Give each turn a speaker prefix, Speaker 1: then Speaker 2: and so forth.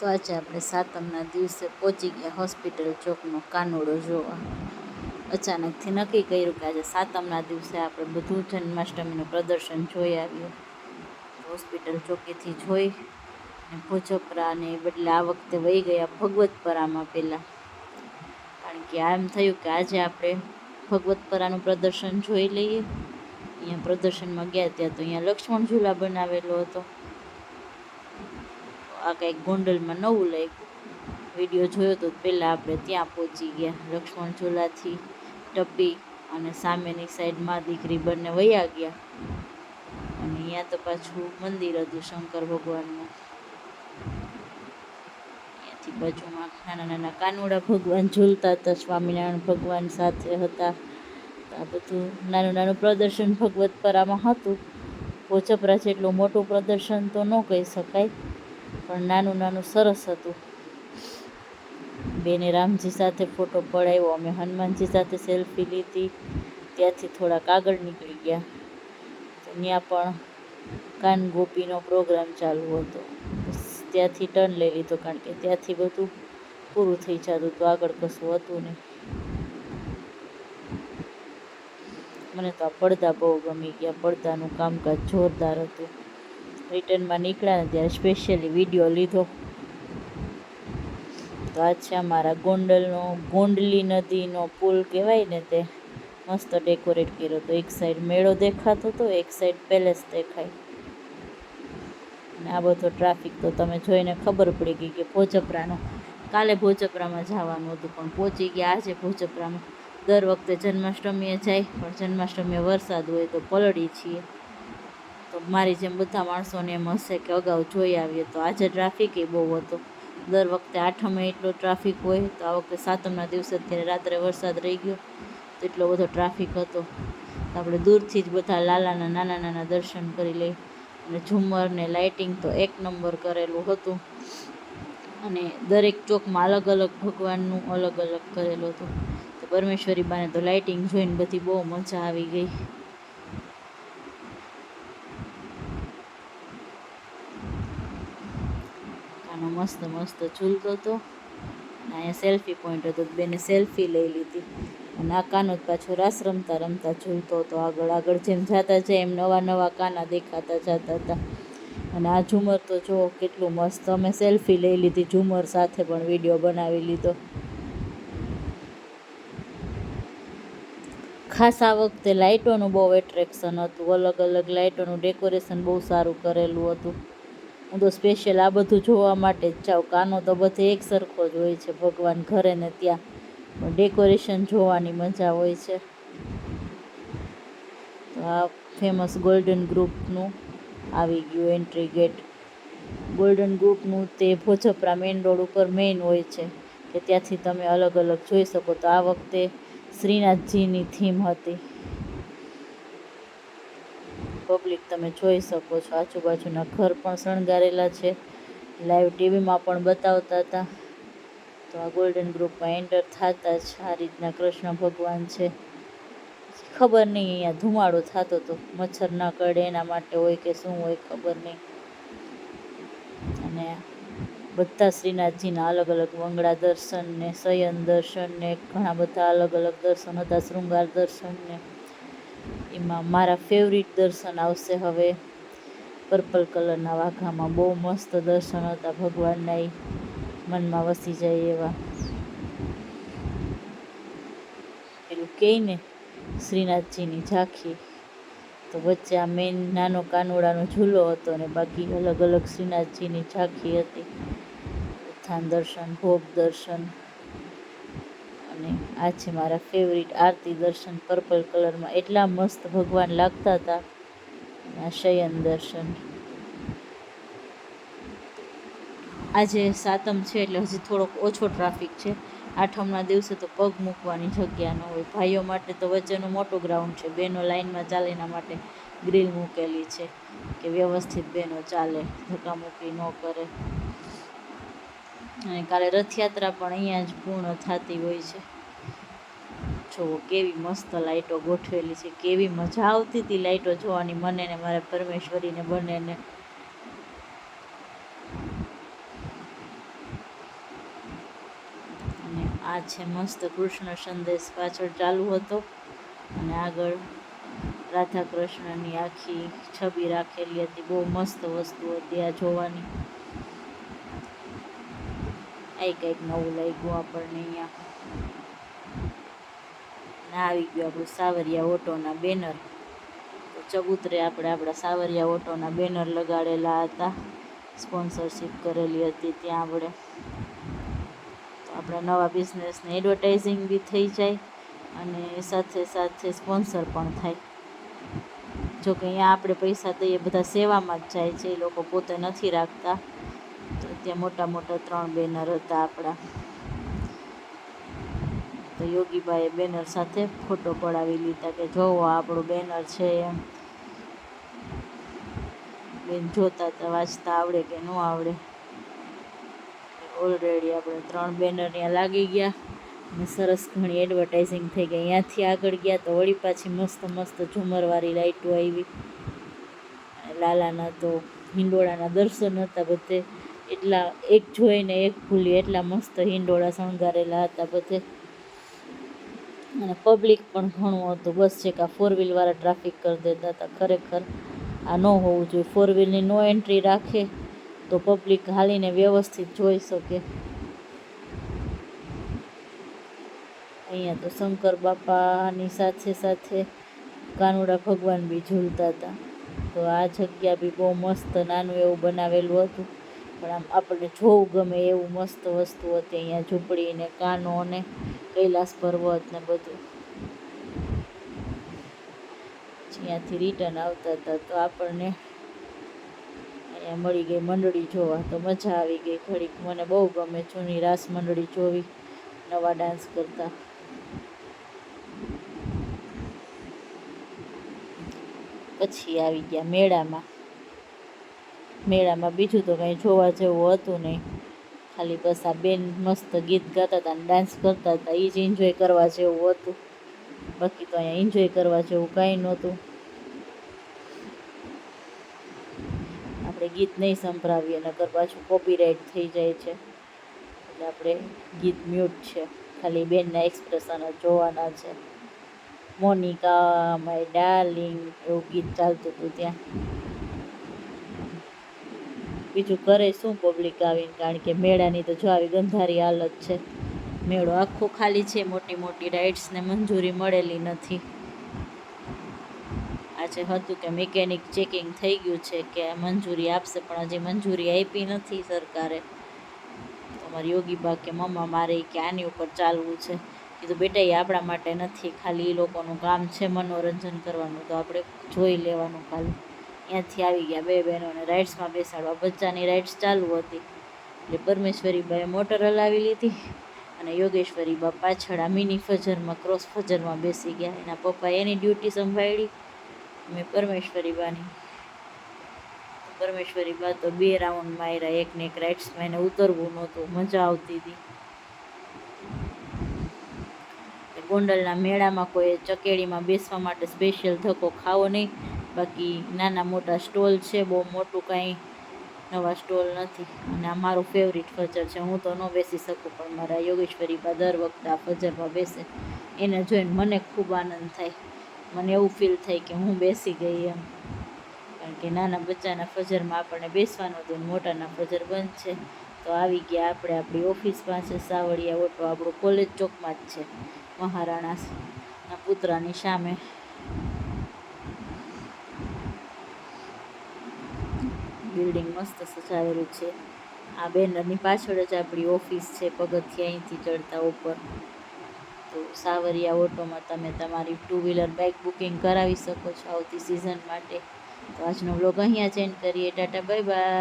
Speaker 1: તો આજે આપણે સાતમના દિવસે પહોંચી ગયા હોસ્પિટલ ચોકનો કાનોડો જોવા. અચાનકથી નક્કી કર્યું કે આજે સાતમના દિવસે આપણે બધું જન્માષ્ટમીનું પ્રદર્શન જોઈ આવ્યું હોસ્પિટલ ચોકેથી જોઈ અને ભોજપરા ને બદલે આ વખતે વહી ગયા ભગવતપરામાં પહેલાં. કારણ કે એમ થયું કે આજે આપણે ભગવતપરાનું પ્રદર્શન જોઈ લઈએ. અહીંયા પ્રદર્શનમાં ગયા ત્યાં તો અહીંયા લક્ષ્મણ ઝૂલા બનાવેલો હતો. આ કંઈક ગોંડલમાં નવું લાગ્યું વીડિયો જોયો તો પહેલાં આપણે ત્યાં પહોંચી ગયા. લક્ષ્મણ ઝૂલાથી ટપ્પી અને સામેની સાઈડમાં દીકરી બંને વયા ગયા. અને અહીંયા તો પાછું મંદિર હતું શંકર ભગવાનનું. અહીંયાથી બાજુમાં નાના નાના કાનુડા ભગવાન ઝૂલતા હતા, સ્વામિનારાયણ ભગવાન સાથે હતા. આ બધું નાનું નાનું પ્રદર્શન ભગવતપરામાં હતું. પોચપરા જેટલું મોટું પ્રદર્શન તો ન કહી શકાય. પણ નાનું નાનું સરસ હતું. બેને રામજી સાથે ફોટો પડાવ્યો અમે હનુમાનજી સાથે સેલ્ફી લીધી. ત્યાંથી થોડાક આગળ નીકળી ગયા. તો ત્યાં પણ કાન ગોપીનો પ્રોગ્રામ ચાલુ હતો. ત્યાંથી ટર્ન લઈ લીધો કારણ કે ત્યાંથી બધું પૂરું થઈ જતું તો આગળ કશું હતું નહીં. મને તો આ પડદા બહુ ગમી ગયા. પડદાનું કામકાજ જોરદાર હતું. રિટર્નમાં નીકળ્યા ત્યારે સ્પેશિયલી વીડિયો લીધો. તો આ છે અમારા ગોંડલનો, ગોંડલી નદીનો પુલ કહેવાય ને તે. મસ્ત ડેકોરેટ કર્યો હતો એક સાઈડ મેળો દેખાતો હતો એક સાઈડ પેલેસ દેખાય. અને આ બધો ટ્રાફિક તો તમે જોઈને ખબર પડી ગઈ કે ભોજપરાનો. કાલે ભોજપરામાં જવાનું હતું પણ પહોંચી ગયા આજે ભોજપરામાં. દર વખતે જન્માષ્ટમીએ જાય, પણ જન્માષ્ટમીએ વરસાદ હોય તો પલળી છીએ. તો મારી જેમ બધા માણસોને એમ હશે કે અગાઉ જોઈ આવીએ તો આજે ટ્રાફિક એ બહુ હતો. દર વખતે આઠમે એટલો ટ્રાફિક હોય તો આ વખતે સાતમના દિવસે અત્યારે રાત્રે વરસાદ રહી ગયો તો એટલો બધો ટ્રાફિક હતો. તો આપણે દૂરથી જ બધા લાલાના નાના નાના દર્શન કરી લઈ અને ઝુમ્મર ને લાઇટિંગ તો એક નંબર કરેલું હતું. અને દરેક ચોકમાં અલગ અલગ ભગવાનનું અલગ અલગ કરેલું હતું. તો પરમેશ્વરી બાને તો લાઇટિંગ જોઈને બધી બહુ મજા આવી ગઈ કાનો મસ્ત મસ્ત ઝૂલતો હતો. અને અહીંયા સેલ્ફી પોઈન્ટ હતો. બેને સેલ્ફી લઈ લીધી. અને આ કાનો જ પાછો રાસ રમતા રમતા ઝૂલતો હતો. આગળ આગળ જેમ જતા જાય એમ નવા નવા કાના દેખાતા જતા હતા. અને આ ઝુમર તો જુઓ કેટલું મસ્ત. અમે સેલ્ફી લઈ લીધી. ઝુમર સાથે પણ વીડિયો બનાવી લીધો. ખાસ આ વખતે લાઇટોનું બહુ એટ્રેક્શન હતું. અલગ અલગ લાઇટોનું ડેકોરેશન બહુ સારું કરેલું હતું. હું તો સ્પેશિયલ આ બધું જોવા માટે જ જાઉં કાનો તો બધે એક સરખો જ હોય છે ભગવાન ઘરે ને ત્યાં. ડેકોરેશન જોવાની મજા હોય છે. આ ફેમસ ગોલ્ડન ગ્રુપનું આવી ગયું એન્ટ્રી ગેટ ગોલ્ડન ગ્રુપનું તે ભોજપરા મેઇન રોડ ઉપર મેઇન હોય છે, કે ત્યાંથી તમે અલગ અલગ જોઈ શકો. તો આ વખતે શ્રીનાથજીની થીમ હતી. પબ્લિક તમે જોઈ શકો છો. આજુબાજુના ઘર પણ શણગારેલા છે. લાઈવ ટીવીમાં પણ બતાવતા હતા. તો આ ગોલ્ડન ગ્રુપમાં એન્ટર થતા જ આ રીતના કૃષ્ણ ભગવાન છે. ખબર નહીં, અહીંયા ધુમાડો થતો હતો મચ્છર ના કરડે એના માટે હોય કે શું હોય ખબર નહીં. અને બધા શ્રીનાથજીના અલગ અલગ વંગડા દર્શન ને શયન દર્શન ને ઘણા બધા અલગ અલગ દર્શન હતા, શૃંગાર દર્શન ને એમાં મારા ફેવરિટ દર્શન આવશે હવે. પર્પલ કલરના વાઘામાં બહુ મસ્ત દર્શન હતા ભગવાનના મનમાં વસી જાય એવા. પેલું કહે ને, શ્રીનાથજીની ઝાંખી. તો વચ્ચે આ મેન નાનો કાનોડાનો ઝૂલો હતો ને, બાકી અલગ અલગ શ્રીનાથજીની ઝાંખી હતી. ઉત્થાન દર્શન, ભોગ દર્શન. આ છે મારા ફેવરિટ આરતી દર્શન પર્પલ કલરમાં એટલા મસ્ત ભગવાન લાગતા હતા. આ શયન દર્શન. આજે સાતમ છે એટલે હજી થોડોક ઓછો ટ્રાફિક છે. આઠમના દિવસે તો પગ મૂકવાની જગ્યા ન હોય. ભાઈઓ માટે તો વચ્ચેનું મોટું ગ્રાઉન્ડ છે. બહેનો લાઇનમાં ચાલે એના માટે ગ્રીલ મૂકેલી છે કે વ્યવસ્થિત બહેનો ચાલે ધક્કામુક્કી ન કરે. અને કાલે રથયાત્રા પણ અહીંયા જ પૂર્ણ થતી હોય છે. જુઓ કેવી મસ્ત લાઈટો ગોઠવેલી છે, કેવી મજા આવતી હતી લાઇટો જોવાની મને ને મારા પરમેશ્વરીને બંનેને આ છે મસ્ત કૃષ્ણ સંદેશ પાછળ ચાલુ હતો. અને આગળ રાધા કૃષ્ણની આખી છબી રાખેલી હતી, બહુ મસ્ત વસ્તુ હતી આ જોવાની. આ કંઈક નવું લાગ્યું આપણને અહીંયા. ને આવી ગયું આપણું સાવરિયા ઓટોના બેનર. ચબૂતરે આપણે આપણા સાવરિયા ઓટોના બેનર લગાડેલા હતા. સ્પોન્સરશિપ કરેલી હતી ત્યાં આપણે. તો આપણા નવા બિઝનેસને એડવર્ટાઇઝિંગ બી થઈ જાય અને સાથે સાથે સ્પોન્સર પણ થાય. જો કે અહીંયા આપણે પૈસા દઈએ બધા સેવામાં જ જાય છે, એ લોકો પોતે નથી રાખતા. તો ત્યાં મોટા મોટા ત્રણ બેનર હતા આપણા. તો યોગીભાઈએ બેનર સાથે ફોટો પડાવી લીધા કે જોવો આપણું બેનર છે એમ. બેન જોતા હતા વાંચતા આવડે કે ન આવડે. ઓલરેડી આપણે ત્રણ બેનર ત્યાં લાગી ગયા. અને સરસ ઘણી એડવર્ટાઇઝિંગ થઈ ગઈ. અહીંયાથી આગળ ગયા તો વળી પાછી મસ્ત મસ્ત ઝુમરવાળી લાઇટો આવી. લાલાના તો હિંડોળાના દર્શન હતા બધે. એટલા એક જોઈને એક ભૂલી એટલા મસ્ત હિંડોળા શણગારેલા હતા બધે. અને પબ્લિક પણ ઘણું હતું. બસ છે કે આ ફોર વ્હીલવાળા ટ્રાફિક કરી દેતા હતા ખરેખર. આ ન હોવું જોઈએ. ફોર વ્હીલની નો એન્ટ્રી રાખે તો પબ્લિક હાલીને વ્યવસ્થિત જોઈ શકે. અહીંયા તો શંકર બાપાની સાથે સાથે કાનુડા ભગવાન બી ઝૂલતા હતા. તો આ જગ્યા બી બહુ મસ્ત નાનું એવું બનાવેલું હતું. પણ આમ આપણે જોવું ગમે એવું મસ્ત વસ્તુ હતી. અહીંયા ઝૂંપડી ને કાનો ને કૈલાસ પર્વત ને બધું. જ્યાંથી રિટર્ન આવતા હતા તો આપણને અહીંયા મળી ગઈ મંડળી જોવા. તો મજા આવી ગઈ ઘડીક. મને બહુ ગમે જૂની રાસ મંડળી જોવી, નવા ડાન્સ કરતા. પછી આવી ગયા મેળામાં. મેળામાં બીજું તો કંઈ જોવા જેવું હતું નહીં. ખાલી બસ આ બેન મસ્ત ગીત ગાતા હતા અને ડાન્સ કરતા હતા એ જ એન્જોય કરવા જેવું હતું. બાકી તો અહીંયા એન્જોય કરવા જેવું કાંઈ નહોતું. આપણે ગીત નહીં સંભળાવીએ, નકર પાછું કોપીરાઇટ થઈ જાય છે. એટલે આપણે ગીત મ્યુટ છે. ખાલી બેનના એક્સપ્રેશન જ જોવાના છે. મોનિકા માય ડાર્લિંગ એવું ગીત ચાલતું હતું ત્યાં. બીજું કરે શું પબ્લિક આવીને? કારણ કે મેળાની તો જો આવી ગંધારી હાલત છે. મેળો આખો ખાલી છે, મોટી મોટી રાઇડ્સને મંજૂરી મળેલી નથી. આજે હતું કે મિકેનિક ચેકિંગ થઈ ગયું છે કે મંજૂરી આપશે, પણ હજી મંજૂરી આપી નથી સરકારે. અમારી યોગી બા કે મમ્મા, મારે કે આની ઉપર ચાલવું છે. કીધું બેટા એ આપણા માટે નથી, ખાલી એ લોકોનું કામ છે, મનોરંજન કરવાનું, તો આપણે જોઈ લેવાનું ખાલી ત્યાંથી આવી ગયા બે બહેનોને રાઇડ્સમાં બેસાડવા. બચ્ચાની રાઇડ્સ ચાલુ હતી. એટલે પરમેશ્વરીબાએ મોટર હલાવી લીધી અને યોગેશ્વરીબા પાછળ આ મિની ફજરમાં ક્રોસ ફજરમાં બેસી ગયા. એના પપ્પા એની ડ્યુટી સંભાળી. મેં પરમેશ્વરીબાની, પરમેશ્વરીબા તો બે રાઉન્ડ માર્યા. એક ને એક રાઇડ્સમાં એને ઉતરવું નહોતું. મજા આવતી હતી. ગોંડલના મેળામાં કોઈ ચકેડીમાં બેસવા માટે સ્પેશિયલ ધક્કો ખાવો નહીં. બાકી નાના મોટા સ્ટોલ છે, બહુ મોટું કાંઈ નવા સ્ટોલ નથી. અને આ મારું ફેવરિટ ફજર છે. હું તો ન બેસી શકું, પણ મારા યોગેશ્વરી બા દર વખતે આ ફજરમાં બેસે. એને જોઈને મને ખૂબ આનંદ થાય. મને એવું ફીલ થાય કે હું બેસી ગઈ એમ. કારણ કે નાના બચ્ચાના ફજરમાં આપણને બેસવાનું હતું મોટાના ફજર બંધ છે. તો આવી ગયા આપણે આપણી ઓફિસ પાસે. સાવડિયા ઓટો આપણું કોલેજ ચોકમાં જ છે. મહારાણાના પુત્રાની સામે. બિલ્ડિંગ મસ્ત સજાવેલું છે. આ બેનરની પાછળ જ આપણી ઓફિસ છે, પગથિયા અહીંથી ચડતા ઉપર. તો સાવરિયા ઓટોમાં તમે તમારી ટુ વ્હીલર બાઇક બુકિંગ કરાવી શકો છો આવતી સિઝન માટે. તો આજનો બ્લોગ અહીંયા ચેન્જ કરીએ. Tata bye bye